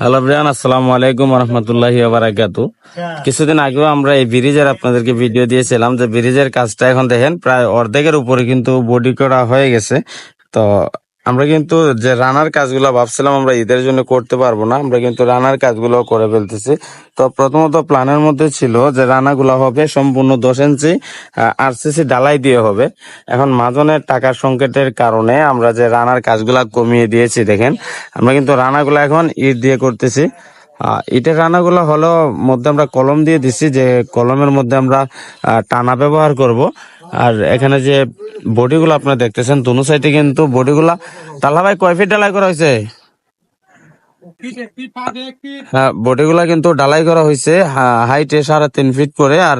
Hello Brian আসসালামু আলাইকুম রহমতুল্লাহি বারাকাতু কিছুদিন আগেও আমরা এই ব্রিজের আপনাদেরকে ভিডিও দিয়েছিলাম যে ব্রিজের কাজটা এখন দেখেন প্রায় অর্ধেকের উপরে কিন্তু বডি করা হয়ে গেছে। তো আমরা কিন্তু যে রানার কাজগুলো ভাবছিলাম আমরা ঈদের জন্য করতে পারব না, আমরা কিন্তু রানার কাজগুলো করে ফেলতেছি। তো প্রথমত প্ল্যানের মধ্যে ছিল যে রানাগুলো হবে সম্পূর্ণ দশ ইঞ্চি আরসিসি ডালাই দিয়ে হবে। এখন মাজনের টাকার সংকটের কারণে আমরা যে রানার কাজগুলা কমিয়ে দিয়েছি, দেখেন, আমরা কিন্তু রানাগুলো এখন ইট দিয়ে করতেছি। ইটের রানাগুলো হলো মধ্যে আমরা কলম দিয়ে দিছি, যে কলমের মধ্যে আমরা টানা ব্যবহার করব। আর এখানে যে বডিগুলো আপনারা দেখতেছেন, দুনো সাইডে কিন্তু বডিগুলা তালা ভাই কয় ফিট ঢালাই করা হয়েছে? হ্যাঁ বডিগুলা কিন্তু ডালাই করা হয়েছে হাইটে সাড়ে তিন ফিট করে আর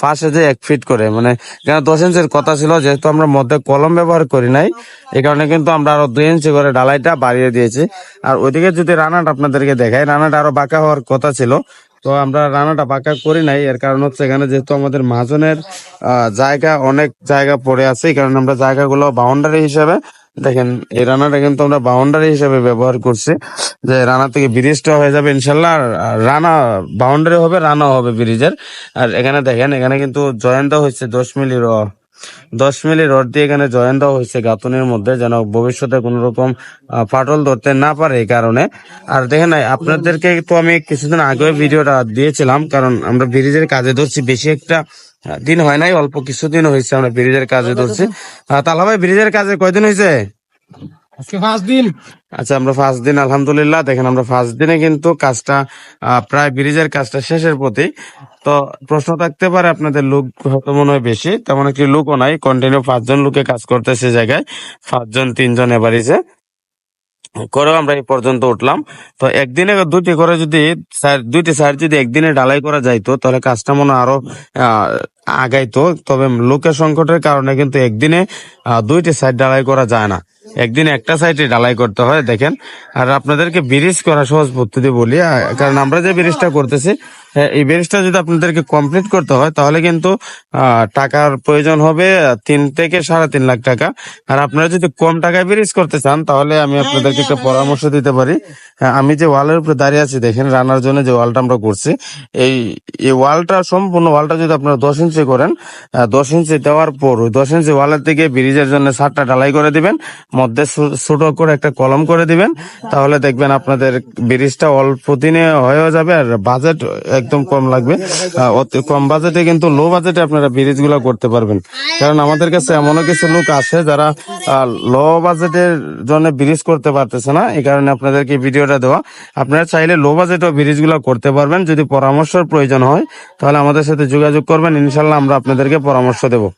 ফার্স্টে যে এক ফিট করে। মানে এখানে দশ ইঞ্চির কথা ছিল, যেহেতু আমরা মধ্যে কলম ব্যবহার করি নাই, এই কারণে কিন্তু আমরা আরও দুই ইঞ্চি করে ডালাইটা বাড়িয়ে দিয়েছি। আর ওইদিকে যদি রানাটা আপনাদেরকে দেখাই, রানাটা আরও বাঁকা হওয়ার কথা ছিল তো আমরা রানাটা বাঁকা করি নাই, এর কারণ হচ্ছে এখানে যেহেতু আমাদের মাজনের জায়গা, অনেক জায়গা পড়ে আছে, এই কারণে আমরা জায়গাগুলো বাউন্ডারি হিসাবে, দেখেন, এই রানাটা কিন্তু আমরা বাউন্ডারি হিসেবে ব্যবহার করছি, যে রানা থেকে ব্রিজটা হয়ে যাবে ইনশাল্লাহ রানা বাউন্ডারি হবে রানা হবে ব্রিজের, আর এখানে দেখেন, এখানে কিন্তু জয়েন দেওয়া হয়েছে দশ মিলি র দশ মিলি রড দিয়ে এখানে জয়েন দেওয়া হয়েছে গাঁথনের মধ্যে যেন ভবিষ্যতে কোন রকম ফাটল ধরতে না পারে এই কারণে। আর দেখেন আপনাদেরকে তো আমি কিছুদিন আগে ভিডিওটা দিয়েছিলাম কারণ আমরা ব্রিজের কাজে ধরছি বেশি একটা দিন হয় নাই অল্প কিছুদিন হয়েছে আমরা ব্রিজের কাজে ধরছি। আহ, তালা ভাই ব্রিজের কাজে কয়দিন হয়েছে? আজকে পাঁচ দিন। আচ্ছা আমরা ফার্স্ট দিন আলহামদুলিল্লাহ। দেখেন আমরা ফার্স্ট দিনে কিন্তু কাজটা প্রায় ব্রিজের কাজটা শেষের প্রতি তো প্রশ্ন থাকতে পারে আপনাদের লোক হয়তো মনে হয় বেশি তেমন একটি লোকও নাই কন্টিনিউ পাঁচজন লোকে কাজ করতেছে জায়গায়, পাঁচজন, তিনজন এবারিছে করেও আমরা এই পর্যন্ত উঠলাম। তো একদিনে দুটি করে যদি দুইটি সাইড যদি একদিনে ডালাই করা যাইতো, তাহলে কাজটা মনে আরও আগাইতো। তবে লোকের সংকটের কারণে কিন্তু একদিনে দুইটি সাইড ডালাই করা যায় না। একদিনে একটা সাইডে ডালাই করতে হয়, দেখেন। আর আপনাদেরকে ব্রিজ করা সহজ পদ্ধতি বলি কারণ আমরা যে ব্রিজটা করতেছি এই ব্রিজটা যদি আপনাদেরকে কমপ্লিট করতে হয় তাহলে কিন্তু টাকার প্রয়োজন হবে তিন থেকে সাড়ে তিন লাখ টাকা। আর আপনারা যদি কম টাকায় ব্রিজ করতে চান তাহলে আমি আপনাদেরকে একটা পরামর্শ দিতে পারি। হ্যাঁ, আমি যে ওয়ালের উপরে দাঁড়িয়ে আছি দেখেন রানার জন্য যে ওয়ালটা আমরা করছি এই এই ওয়ালটা সম্পূর্ণ ওয়ালটা যদি আপনারা দশ ইঞ্চি করেন দশ ইঞ্চি দেওয়ার পর ওই দশ ইঞ্চি ওয়ালের থেকে ব্রিজের জন্য সাতটা ঢালাই করে দিবেন মধ্যে ছোট করে একটা কলম করে দিবেন তাহলে দেখবেন আপনাদের ব্রিজটা অল্প দিনে হয়ে যাবে আর বাজেট একদম কম লাগবে। কম বাজেটে কিন্তু লো বাজেটে আপনারা ব্রিজগুলা করতে পারবেন। কারণ আমাদের কাছে এমনও কিছু লোক আছে যারা লো বাজেটের জন্য ব্রিজ করতে পারতেছে না। এই কারণে আপনাদেরকে ভিডিওটা দেওয়া। আপনারা চাইলে লো বাজেটও ব্রিজগুলা করতে পারবেন। যদি পরামর্শের প্রয়োজন হয়, তাহলে আমাদের সাথে যোগাযোগ করবেন। ইনশাল্লাহ আমরা আপনাদেরকে পরামর্শ দেবো।